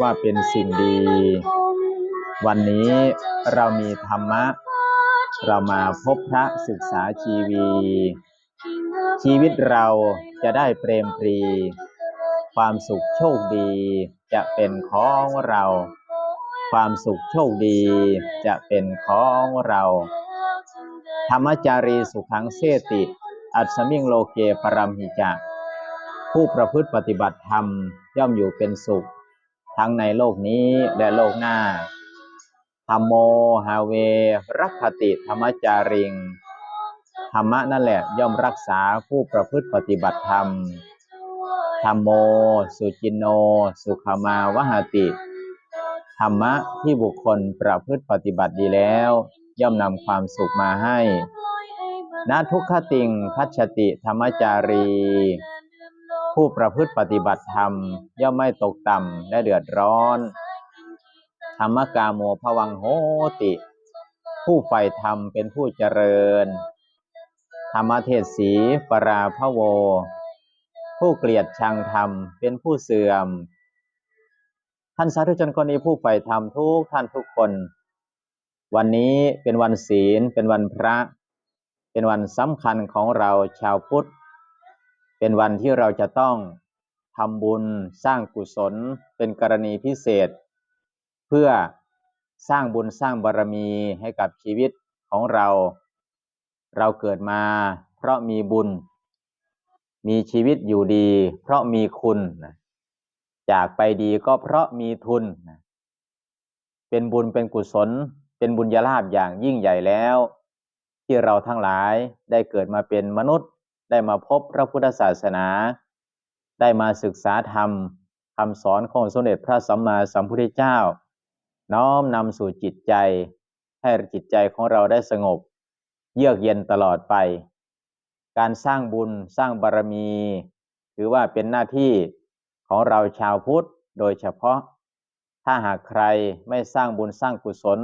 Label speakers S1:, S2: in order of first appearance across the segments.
S1: ว่าเป็นสิ่งดี วันนี้เรามีธรรมะ เรามาพบพระศึกษาชีวี ชีวิตเราจะได้เปรมปรี ความสุขโชคดีจะเป็นของเรา ความสุขโชคดีจะเป็นของเรา ธรรมจารีสุขังเสติ อัศมิงโลเกปรัมหิจะผู้ประพฤติปฏิบัติธรรมย่อมอยู่เป็นสุข ทั้งในโลกนี้และโลกหน้าธรรมโมหาเว รักขติธรรมจาริง ธรรมะนั่นแหละย่อมรักษาผู้ประพฤติปฏิบัติธรรม ธรรมโม สุจินโน สุขมาวหติ ธรรมะที่บุคคลประพฤติปฏิบัติดีแล้ว ย่อมนำความสุขมาให้ นาทุกขติงคัจฉติธรรมจารี ผู้ประพฤติปฏิบัติธรรม ย่อมไม่ตกต่ำและเดือดร้อน ธรรมกาโมภวังโหติ ผู้ใฝ่ธรรมเป็นผู้เจริญ ธรรมเทศสีปราพโว ผู้เกลียดชังธรรมเป็นผู้เสื่อม ท่านสาธุชนคนนี้ผู้ใฝ่ธรรมทุกท่านทุกคน วันนี้เป็นวันศีลเป็นวันพระ เป็นวันสำคัญของเราชาวพุทธ เป็นวันที่เราจะต้องทำบุญสร้างกุศลเป็นกรณีพิเศษ เพื่อสร้างบุญสร้างบารมีให้กับชีวิตของเรา เราเกิดมาเพราะมีบุญ มีชีวิตอยู่ดี เพราะมีคุณจากไปดีก็เพราะมีทุน เป็นบุญเป็นกุศล เป็นบุญญาลาภอย่างยิ่งใหญ่แล้ว ที่เราทั้งหลายได้เกิดมาเป็นมนุษย์ ได้มาพบพระพุทธศาสนา ได้มาศึกษาธรรมคำสอนของสมเด็จพระสัมมาสัมพุทธเจ้า น้อมนำสู่จิตใจ ให้จิตใจของเราได้สงบ เยือกเย็นตลอดไป การสร้างบุญสร้างบารมี ถือว่าเป็นหน้าที่ของเราชาวพุทธโดยเฉพาะ ถ้าหากใครไม่สร้างบุญสร้างกุศล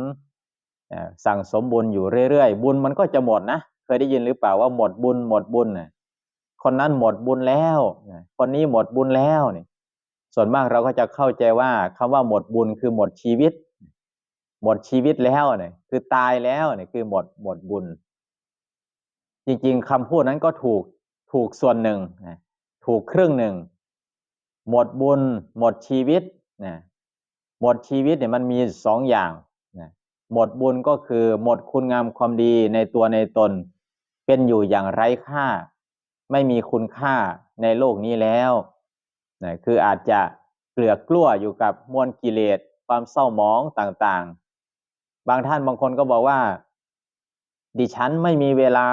S1: สั่งสมบุญอยู่เรื่อยๆ บุญมันก็จะหมดนะเยได้ยินหรือเปล่าว่าหมดบุญหมดบุญนะคนนั้นหมดบุญแล้วคนนี้หมดบุญแล้วนี่ส่วนมากเราก็จะเข้าใจว่าคำว่าหมดบุญคือหมดชีวิต หมดชีวิตแล้วเนี่ยคือตายแล้วเนี่ยคือหมดหมดบุญ จริงๆคำพูดนั้นก็ถูกถูกส่วนหนึ่งถูกครึ่งหนึ่ง หมดบุญ หมดชีวิตนะหมดชีวิตเนี่ยมันมีสองอย่างนะหมดบุญก็คือหมดคุณงามความดีในตัวในตน เป็นอยู่อย่างไร้ค่า ไม่มีคุณค่าในโลกนี้แล้วนะคืออาจจะเกลือกลั้วอยู่กับมวลกิเลสความเศร้าหมองต่างๆ บางท่านบางคนก็บอกว่า ดิฉันไม่มีเวลา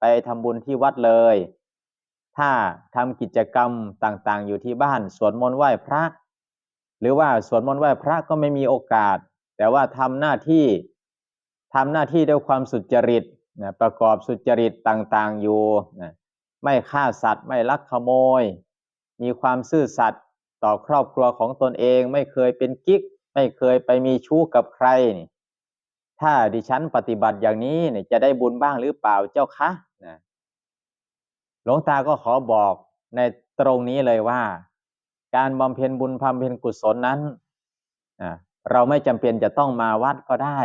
S1: ไปทำบุญที่วัดเลย ถ้าทำกิจกรรมต่างๆ อยู่ที่บ้านสวดมนต์ไหว้พระ หรือว่าสวดมนต์ไหว้พระก็ไม่มีโอกาส แต่ว่าทำหน้าที่ทำหน้าที่ด้วยความสุจริต นะประกอบสุจริตต่างๆอยู่นะไม่ฆ่าสัตว์ไม่ลักขโมย มีความซื่อสัตย์ต่อครอบครัวของตนเอง ไม่เคยเป็นกิ๊ก ไม่เคยไปมีชู้กับใคร ถ้าดิฉันปฏิบัติอย่างนี้เนี่ยจะได้บุญบ้างหรือเปล่าเจ้าคะนะหลวงตาก็ขอบอกในตรงนี้เลยว่า การบำเพ็ญบุญบำเพ็ญกุศลนั้น เราไม่จำเป็นจะต้องมาวัดก็ได้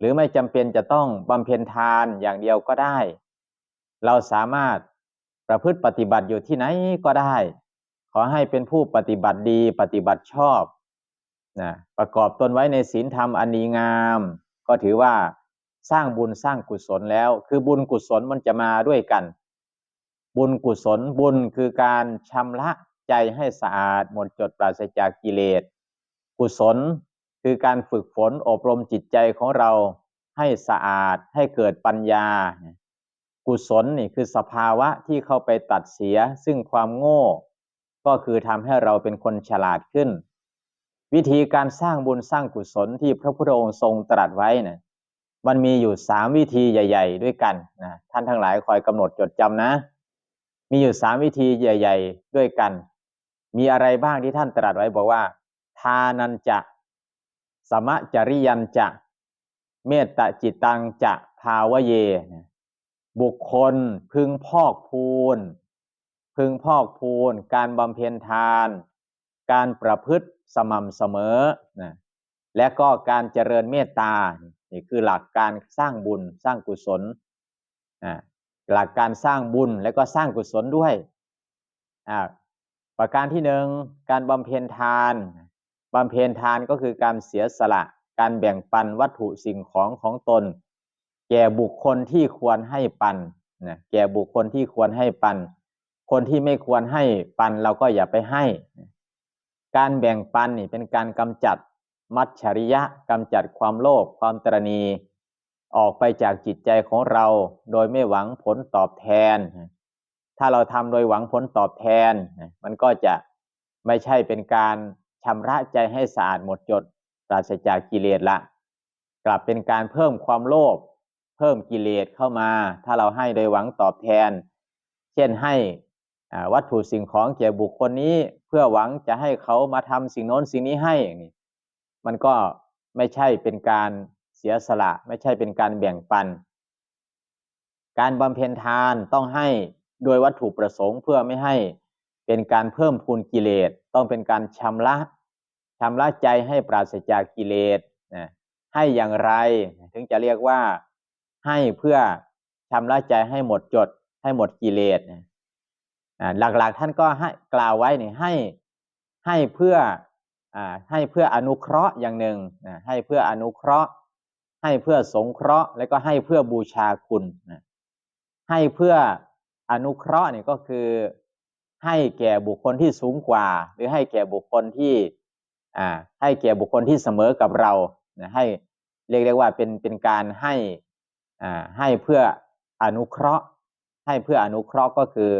S1: หรือไม่จำเป็นจะต้องบำเพ็ญทานอย่างเดียวก็ได้ เราสามารถประพฤติปฏิบัติอยู่ที่ไหนก็ได้ ขอให้เป็นผู้ปฏิบัติดีปฏิบัติชอบนะประกอบตนไว้ในศีลธรรมอันดีงาม ก็ถือว่าสร้างบุญสร้างกุศลแล้ว คือบุญกุศลมันจะมาด้วยกัน บุญกุศลบุญคือการชำระใจให้สะอาดหมดจดปราศจากกิเลส กุศล คือการฝึกฝนอบรมจิตใจของเราให้สะอาดให้เกิดปัญญา กุศลนี่คือสภาวะที่เข้าไปตัดเสียซึ่งความโง่ ก็คือทำให้เราเป็นคนฉลาดขึ้น วิธีการสร้างบุญสร้างกุศลที่พระพุทธองค์ทรงตรัสไว้นะมันมีอยู่สามวิธีใหญ่ ๆ ด้วยกันนะท่านทั้งหลายคอยกำหนดจดจำนะ มีอยู่สามวิธีใหญ่ ๆ ด้วยกัน มีอะไรบ้างที่ท่านตรัสไว้บอกว่า ทานันจะ สมะจริยันจะเมตตาจิตตังจะภาวเย บุคคลพึงพอกพูน พึงพอกพูน การบำเพ็ญทาน การประพฤติสม่ำเสมอนะและก็การเจริญเมตตา นี่คือหลักการสร้างบุญสร้างกุศลนะหลักการสร้างบุญและก็สร้างกุศลด้วย ประการที่หนึ่งการบำเพ็ญทาน บำเพ็ญทานก็คือการเสียสละ การแบ่งปันวัตถุสิ่งของของตน แก่บุคคลที่ควรให้ปันนะแก่บุคคลที่ควรให้ปัน คนที่ไม่ควรให้ปันเราก็อย่าไปให้ การแบ่งปันนี่เป็นการกำจัดมัจฉริยะกำจัดความโลภความตรณีออกไปจากจิตใจของเรา โดยไม่หวังผลตอบแทน ถ้าเราทำโดยหวังผลตอบแทน มันก็จะไม่ใช่เป็นการ ชำระใจให้สะอาดหมดจดปราศจากกิเลสละ กลับเป็นการเพิ่มความโลภเพิ่มกิเลสเข้ามา ถ้าเราให้โดยหวังตอบแทน เช่นให้วัตถุสิ่งของแก่บุคคลนี้เพื่อหวังจะให้เขามาทำสิ่งโน้นสิ่งนี้ให้มันก็ไม่ใช่เป็นการเสียสละ ไม่ใช่เป็นการแบ่งปัน การบำเพ็ญทานต้องให้โดยวัตถุประสงค์เพื่อไม่ให้ เป็นการเพิ่มพูนกิเลส ต้องเป็นการชำระชำระใจให้ปราศจากกิเลสนะให้อย่างไร ถึงจะเรียกว่าให้เพื่อชำระใจให้หมดจด ให้หมดกิเลสนะหลักๆท่านก็ให้กล่าวไว้เนี่ยให้ให้เพื่อให้เพื่ออนุเคราะห์อย่างหนึ่งให้เพื่ออนุเคราะห์ ให้เพื่อสงเคราะห์ แล้วก็ให้เพื่อบูชาคุณให้เพื่ออนุเคราะห์เนี่ยก็คือ ให้แก่บุคคลที่สูงกว่า หรือให้แก่บุคคลที่อ่าให้แก่บุคคลที่เสมอกับเราให้เรียกได้ว่าเป็นเป็นการให้อ่าให้เพื่ออนุเคราะห์ ให้เพื่ออนุเคราะห์ก็คือ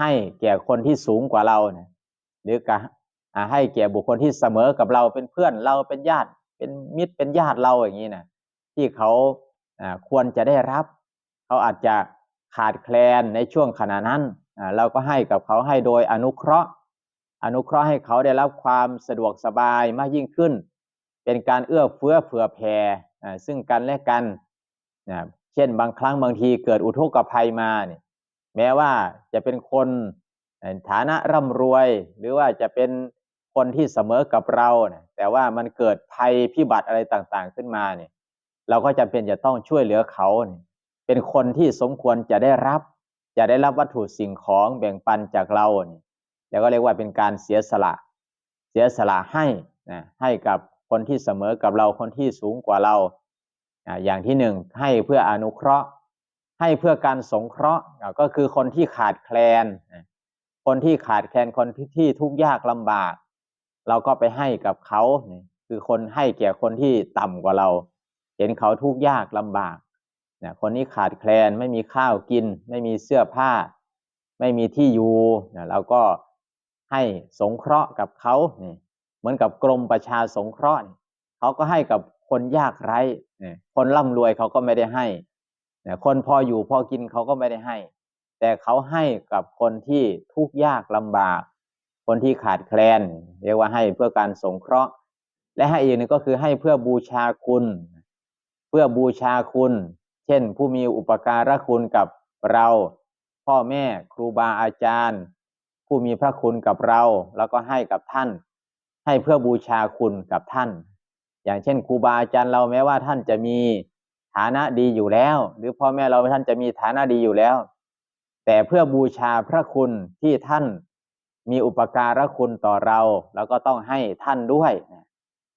S1: ให้แก่คนที่สูงกว่าเราเนี่ยหรือการให้แก่บุคคลที่เสมอกับเราเป็นเพื่อนเราเป็นญาติ เป็นมิตรเป็นญาติเราอย่างนี้นะที่เขาควรจะได้รับ เขาอาจจะขาดแคลนในช่วงขณะนั้น เราก็ให้กับเขาให้โดยอนุเคราะห์ อนุเคราะห์ให้เขาได้รับความสะดวกสบายมากยิ่งขึ้น เป็นการเอื้อเฟื้อเผื่อแผ่ซึ่งกันและกันนะเช่นบางครั้งบางทีเกิดอุทกภัยมาเนี่ยแม้ว่าจะเป็นคนฐานะร่ำรวย หรือว่าจะเป็นคนที่เสมอกับเราเนี่ยแต่ว่ามันเกิดภัยพิบัติอะไรต่างๆขึ้นมาเนี่ยเราก็จะเป็นจะต้องช่วยเหลือเขาเเป็นคนที่สมควรจะได้รับ จะได้รับวัตถุสิ่งของแบ่งปันจากเราเนี่ยแล้วก็เรียกว่าเป็นการเสียสละ เสียสละให้นะให้กับคนที่เสมอกับเราคนที่สูงกว่าเราอย่างที่หนึ่งให้เพื่ออนุเคราะห์ ให้เพื่อการสงเคราะห์ก็คือคนที่ขาดแคลน คนที่ขาดแคลนคนที่ทุกข์ยากลำบาก เราก็ไปให้กับเขาคือคนให้แก่คนที่ต่ำกว่าเรา เห็นเขาทุกข์ยากลำบาก นี่ยคนนี้ขาดแคลนไม่มีข้าวกิน ไม่มีเสื้อผ้า ไม่มีที่อยู่เนี่ยเราก็ให้สงเคราะห์กับเขาเนี่ยเหมือนกับกรมประชาสงเคราะห์เขาก็ให้กับคนยากไร่คนร่ำรวยเขาก็ไม่ได้ให้ คนพออยู่พอกินเขาก็ไม่ได้ให้ แต่เขาให้กับคนที่ทุกข์ยากลำบาก คนที่ขาดแคลน เรียกว่าให้เพื่อการสงเคราะห์ และให้อีกนึงก็คือให้เพื่อบูชาคุณ เพื่อบูชาคุณ เช่น ผู้มีอุปการะคุณกับเรา พ่อแม่ครูบาอาจารย์ ผู้มีพระคุณกับเรา แล้วก็ให้กับท่าน ให้เพื่อบูชาคุณกับท่าน อย่างเช่นครูบาอาจารย์เราแม้ว่าท่านจะมีฐานะดีอยู่แล้ว หรือพ่อแม่เราท่านจะมีฐานะดีอยู่แล้ว แต่เพื่อบูชาพระคุณที่ท่านมีอุปการะคุณต่อเราเราก็ต้องให้ท่านด้วย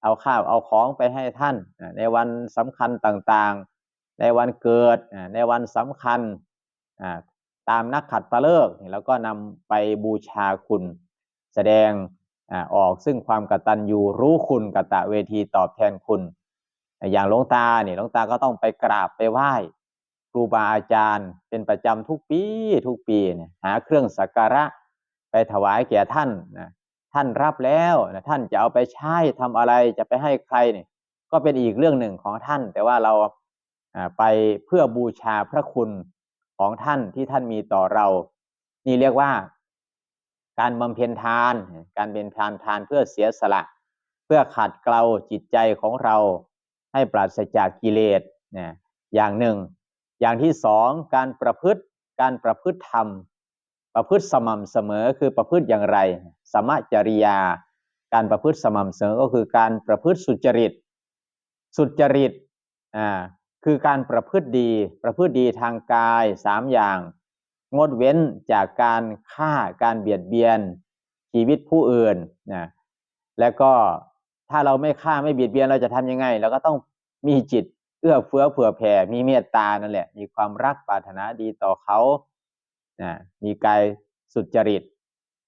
S1: เอาข้าวเอาของไปให้ท่านในวันสำคัญต่างๆ ในวันเกิดในวันสำคัญตามนักขัดตะเลิกเราก็นำไปบูชาคุณ แสดงออกซึ่งความกตัญญูรู้คุณกตะเวทีตอบแทนคุณ อย่างหลวงตาเนี่ยหลวงตาก็ต้องไปกราบไปไหว้ครูบาอาจารย์ เป็นประจำทุกปีทุกปีเนี่ยหาเครื่องสักการะไปถวายแก่ท่านนะท่านรับแล้วนะท่านจะเอาไปใช้ทำอะไรจะไปให้ใครเนี่ยก็เป็นอีกเรื่องหนึ่งของท่าน แต่ว่าเรา ไปเพื่อบูชาพระคุณของท่านที่ท่านมีต่อเรา นี่เรียกว่า การบำเพ็ญทาน การเป็นทานทานเพื่อเสียสละ เพื่อขัดเกลาจิตใจของเราให้ปราศจากกิเลสนอย่างหนึ่ง อย่างที่สองการประพฤติการประพฤติธรรม ประพฤติสม่ำเสมอคือประพฤติอย่างไร สมจริยา การประพฤติสม่ำเสมอก็คือการประพฤติสุจริต สุจริตอ่า คือการประพฤติดีประพฤติดีทางกายสามอย่าง งดเว้นจากการฆ่าการเบียดเบียนชีวิตผู้อื่นนะแล้วก็ถ้าเราไม่ฆ่าไม่เบียดเบียนเราจะทำยังไงเราก็ต้องมีจิตเอื้อเฟื้อเผื่อแผ่มีเมตตานั่นแหละ มีความรักปรารถนาดีต่อเขานะมีกายสุจริต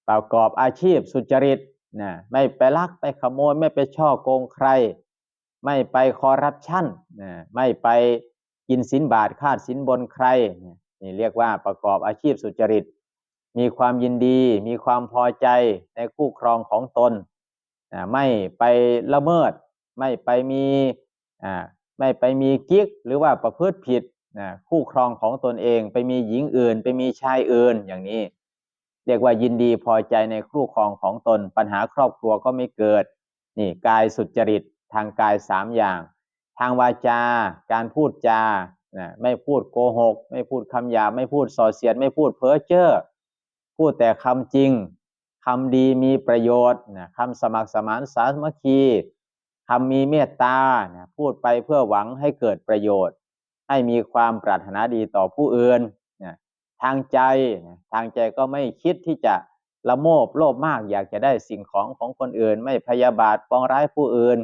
S1: ประกอบอาชีพสุจริตนะไม่ไปลักไปขโมยไม่ไปช่อโกงใคร ไม่ไปคอร์รัปชันนะไม่ไปกินสินบาทคาดสินบนใครนี่เรียกว่าประกอบอาชีพสุจริต มีความยินดี มีความพอใจในคู่ครองของตนไม่ไปละเมิด ไม่ไปมีไม่ไปมีกิ๊กหรือว่าประพฤติผิดคู่ครองของตนเอง ไปมีหญิงอื่น ไปมีชายอื่นอย่างนี้ เรียกว่ายินดีพอใจในคู่ครองของตน ปัญหาครอบครัวก็ไม่เกิดนี่กายสุจริต ทางกายสามอย่าง ทางวาจา การพูดจานะไม่พูดโกหก ไม่พูดคำหยาบไม่พูดส่อเสียด ไม่พูดเพ้อเจ้อพูดแต่คำจริงคำดีมีประโยชน์นะคำสมัครสมานสามัคคีคำมีเมตตานะพูดไปเพื่อหวังให้เกิดประโยชน์ ให้มีความปรารถนาดีต่อผู้อื่นนะทางใจนะทางใจก็ไม่คิดที่จะละโมบโลภมากอยากจะได้สิ่งของของคนอื่น ไม่พยาบาทปองร้ายผู้อื่น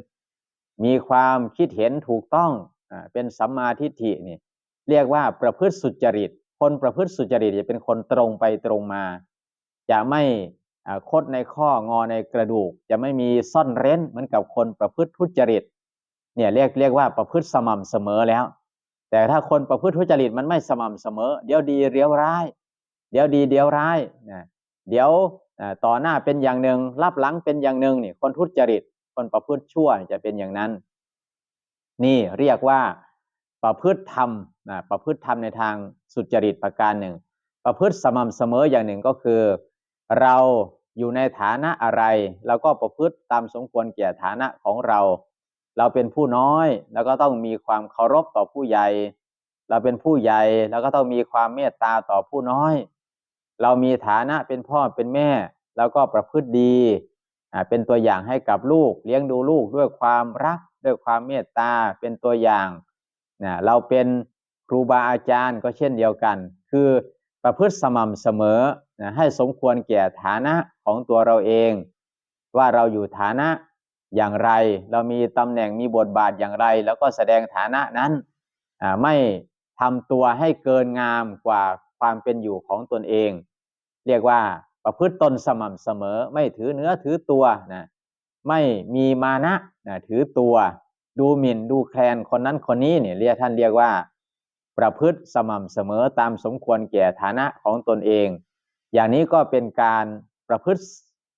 S1: มีความคิดเห็นถูกต้องอ่าเป็นสัมมาทิฏฐินี่เรียกว่าประพฤติสุจริต คนประพฤติสุจริตจะเป็นคนตรงไปตรงมา จะไม่อ่าคดในข้องอในกระดูก จะไม่มีซ่อนเร้นเหมือนกับคนประพฤติทุจริตเนี่ยเรียกเรียกว่าประพฤติสม่ำเสมอแล้ว แต่ถ้าคนประพฤติทุจริตมันไม่สม่ำเสมอ เดี๋ยวดีเดี๋ยวร้าย เดี๋ยวดีเดี๋ยวร้ายนะเดี๋ยวอ่าต่อหน้าเป็นอย่างหนึ่งรับหลังเป็นอย่างหนึ่งนี่คนทุจริต คนประพฤติชั่วจะเป็นอย่างนั้น นี่เรียกว่าประพฤติธรรมนะประพฤติธรรมในทางสุจริตประการหนึ่ง ประพฤติสม่ำเสมออย่างหนึ่งก็คือ เราอยู่ในฐานะอะไรเราก็ประพฤติตามสมควรแก่ฐานะของเรา เราเป็นผู้น้อยแล้วก็ต้องมีความเคารพต่อผู้ใหญ่ เราเป็นผู้ใหญ่แล้วก็ต้องมีความเมตตาต่อผู้น้อย เรามีฐานะเป็นพ่อเป็นแม่ แล้วก็ประพฤติดี เป็นตัวอย่างให้กับลูก เลี้ยงดูลูกด้วยความรัก ด้วยความเมตตาเป็นตัวอย่างนะเราเป็นครูบาอาจารย์ก็เช่นเดียวกัน คือประพฤติสม่ำเสมอนะให้สมควรแก่ฐานะของตัวเราเอง ว่าเราอยู่ฐานะอย่างไร เรามีตำแหน่งมีบทบาทอย่างไร แล้วก็แสดงฐานะนั้นไม่ทำตัวให้เกินงามกว่าความเป็นอยู่ของตนเอง เรียกว่า ประพฤติตนสม่ำเสมอ ไม่ถือเนื้อถือตัวนะไม่มีมานะนะถือตัว ดูหมิ่นดูแคลนคนนั้นคนนี้เนี่ยเรียกท่านเรียกว่า ประพฤติสม่ำเสมอตามสมควรแก่ฐานะของตนเอง อย่างนี้ก็เป็นการประพฤติ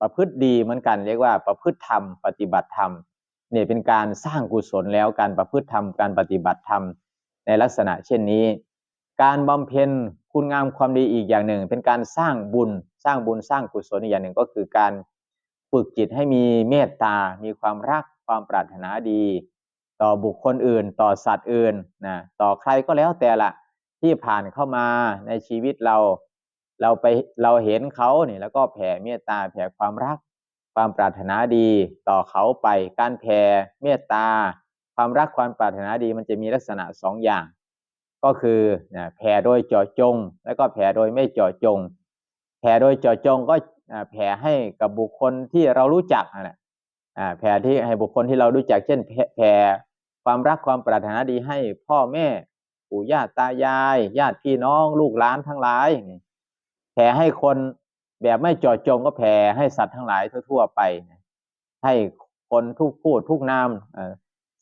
S1: ประพฤติดีเหมือนกันเรียกว่าประพฤติธรรมปฏิบัติธรรมเนี่ยเป็นการสร้างกุศลแล้วการประพฤติธรรมการปฏิบัติธรรมในลักษณะเช่นนี้ การบำเพ็ญ คุณงามความดีอีกอย่างหนึ่ง เป็นการสร้างบุญสร้างบุญสร้างกุศลอีกอย่างหนึ่งก็คือการฝึกจิตให้มีเมตตา มีความรักความปรารถนาดี ต่อบุคคลอื่น ต่อสัตว์อื่นนะต่อใครก็แล้วแต่ละที่ผ่านเข้ามาในชีวิตเรา เราไปเราเห็นเขาเนี่ยแล้วก็แผ่เมตตาแผ่ความรัก ความปรารถนาดี ต่อเขาไปการแผ่เมตตา ความรักความปรารถนาดีมันจะมีลักษณะสองอย่าง ก็คือแผ่โดยเจาะจง แล้วก็แผ่โดยไม่เจาะจง แผ่โดยเจาะจงก็แผ่ให้กับบุคคลที่เรารู้จักนะแผ่ที่ให้บุคคลที่เรารู้จัก เช่นแผ่ความรักความปรารถนาดีให้พ่อแม่ปู่ย่าตายาย ญาติพี่น้อง ลูกหลานทั้งหลายแผ่ให้คนแบบไม่เจาะจงก็แผ่ให้สัตว์ทั้งหลายทั่วๆไป ให้คนทุกพูดทุกนามอ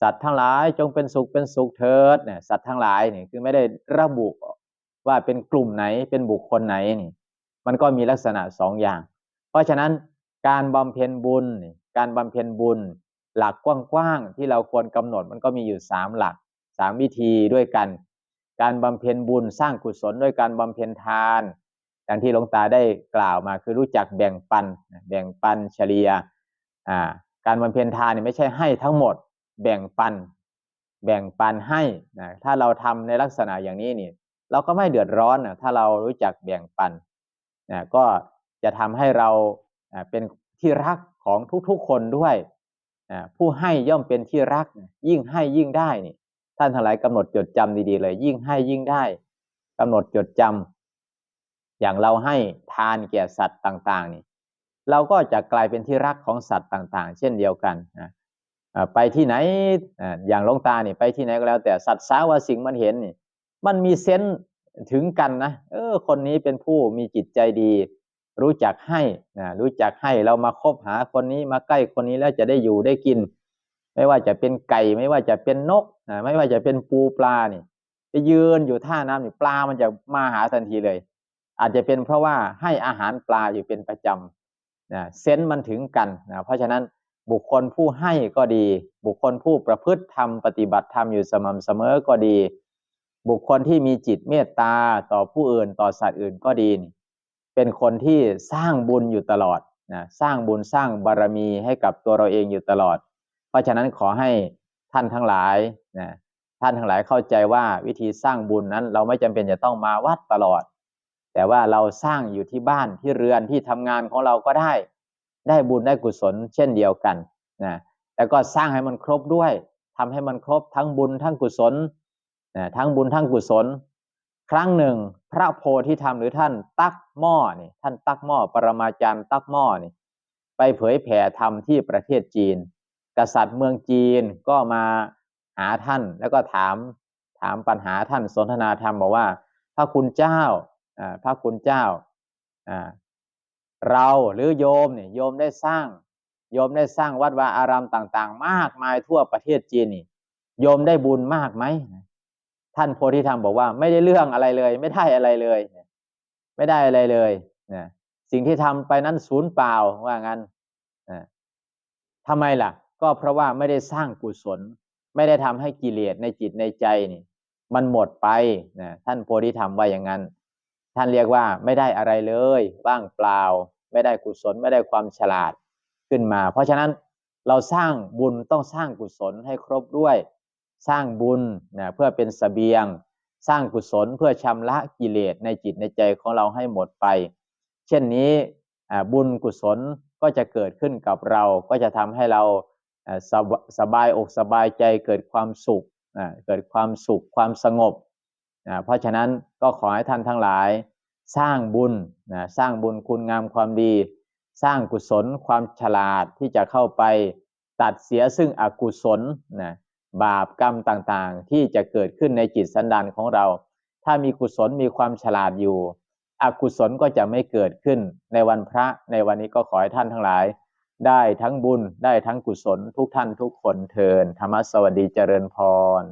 S1: สัตว์ทั้งหลายจงเป็นสุขเป็นสุขเถิดเนี่ยสัตว์ทั้งหลายนี่คือไม่ได้ระบุว่าเป็นกลุ่มไหนเป็นบุคคลไหนนี่ มันก็มีลักษณะสองอย่าง เพราะฉะนั้นการบำเพ็ญบุญ การบำเพ็ญบุญ หลักกว้างๆที่เราควรกำหนดมันก็มีอยู่สามหลักสามวิธีด้วยกัน การบำเพ็ญบุญสร้างกุศลด้วยการบำเพ็ญทานอย่างที่หลวงตาได้กล่าวมาคือรู้จักแบ่งปันแบ่งปันเฉลียอ่าการบำเพ็ญทานเนี่ยไม่ใช่ให้ทั้งหมด แบ่งปัน แบ่งปันให้นะถ้าเราทำในลักษณะอย่างนี้นี่เราก็ไม่เดือดร้อนนะถ้าเรารู้จักแบ่งปันนะก็จะทำให้เราเป็นที่รักของทุกๆคนด้วยผู้ให้ย่อมเป็นที่รัก ยิ่งให้ยิ่งได้นี่ท่านทั้งหลายกำหนดจดจำดีๆเลย ยิ่งให้ยิ่งได้กำหนดจดจำอย่างเราให้ทานแก่สัตว์ต่าง ๆ นี่ เราก็จะกลายเป็นที่รักของสัตว์ต่าง ๆ เช่นเดียวกันนะ ไปที่ไหนอย่างลงตานี่ไปที่ไหนก็แล้ว แต่สัตว์สาวสิ่งมันเห็นนี่มันมีเซนถึงกันนะเออ คนนี้เป็นผู้มีจิตใจดี รู้จักให้นะรู้จักให้เรามาคบหาคนนี้มาใกล้คนนี้แล้วจะได้อยู่ได้กิน ไม่ว่าจะเป็นไก่ ไม่ว่าจะเป็นนกนะไม่ว่าจะเป็นปูปลานี่ไปยืนอยู่ท่าน้ำนี่ปลามันจะมาหาทันทีเลย อาจจะเป็นเพราะว่าให้อาหารปลาอยู่เป็นประจำนะเซนมันถึงกันนะเพราะฉะนั้น บุคคลผู้ให้ก็ดี บุคคลผู้ประพฤติธรรมปฏิบัติธรรมอยู่สม่ำเสมอก็ดี บุคคลที่มีจิตเมตตาต่อผู้อื่นต่อสัตว์อื่นก็ดี เป็นคนที่สร้างบุญอยู่ตลอดนะสร้างบุญสร้างบารรมีให้กับตัวเราเองอยู่ตลอด เพราะฉะนั้นขอให้ท่านทั้งหลายนะท่านทั้งหลายเข้าใจว่าวิธีสร้างบุญนั้น เราไม่จำเป็นจะต้องมาวัดตลอด แต่ว่าเราสร้างอยู่ที่บ้านที่เรือนที่ทำงานของเราก็ได้ ได้บุญได้กุศลเช่นเดียวกันนะแต่ก็สร้างให้มันครบด้วยทำให้มันครบทั้งบุญทั้งกุศลนะทั้งบุญทั้งกุศล ครั้งหนึ่ง พระโพธิธรรมหรือท่านตักหม้อนี่ท่านตักหม้อปรมาจารย์ตักหม้อนี่ไปเผยแผ่ธรรมที่ประเทศจีน กษัตริย์เมืองจีนก็มาหาท่านแล้วก็ถามถามปัญหาท่านสนทนาธรรมบอกว่า พระคุณเจ้าพระคุณเจ้า เราหรือโยมเนี่ยโยมได้สร้าง โยมได้สร้างวัดวาอารามต่าง ๆ มากมายทั่วประเทศจีนนี่โยมได้บุญมากไหมท่านโพธิธรรมบอกว่าไม่ได้เรื่องอะไรเลย ไม่ได้อะไรเลย ไม่ได้อะไรเลยนะสิ่งที่ทำไปนั้นศูนย์เปล่าว่างั้นทำไมล่ะ ก็เพราะว่าไม่ได้สร้างกุศล ไม่ได้ทำให้กิเลสในจิตในใจนี่ มันหมดไปนะท่านโพธิธรรมว่าอย่างนั้น ท่านเรียกว่าไม่ได้อะไรเลยว่างเปล่า ไม่ได้กุศลไม่ได้ความฉลาดขึ้นมา เพราะฉะนั้นเราสร้างบุญต้องสร้างกุศลให้ครบด้วย สร้างบุญนะเพื่อเป็นสเสบียง สร้างกุศลเพื่อชำระกิเลสในจิตในใจของเราให้หมดไป เช่นนี้บุญกุศลก็จะเกิดขึ้นกับเรา ก็จะทำให้เราสบสบายอกสบายใจเกิดความสุขเกิดความสุขความสงบ เพราะฉะนั้นก็ขอให้ท่านทั้งหลาย สร้างบุญนะสร้างบุญคุณงามความดี สร้างกุศลความฉลาดที่จะเข้าไปตัดเสียซึ่งอกุศลนะบาปกรรมต่างๆ ที่จะเกิดขึ้นในจิตสันดานของเรา ถ้ามีกุศลมีความฉลาดอยู่ อกุศลก็จะไม่เกิดขึ้นในวันพระในวันนี้ก็ขอให้ท่านทั้งหลาย ได้ทั้งบุญได้ทั้งกุศลทุกท่านทุกคนเทินธรรมสวัสดีเจริญพร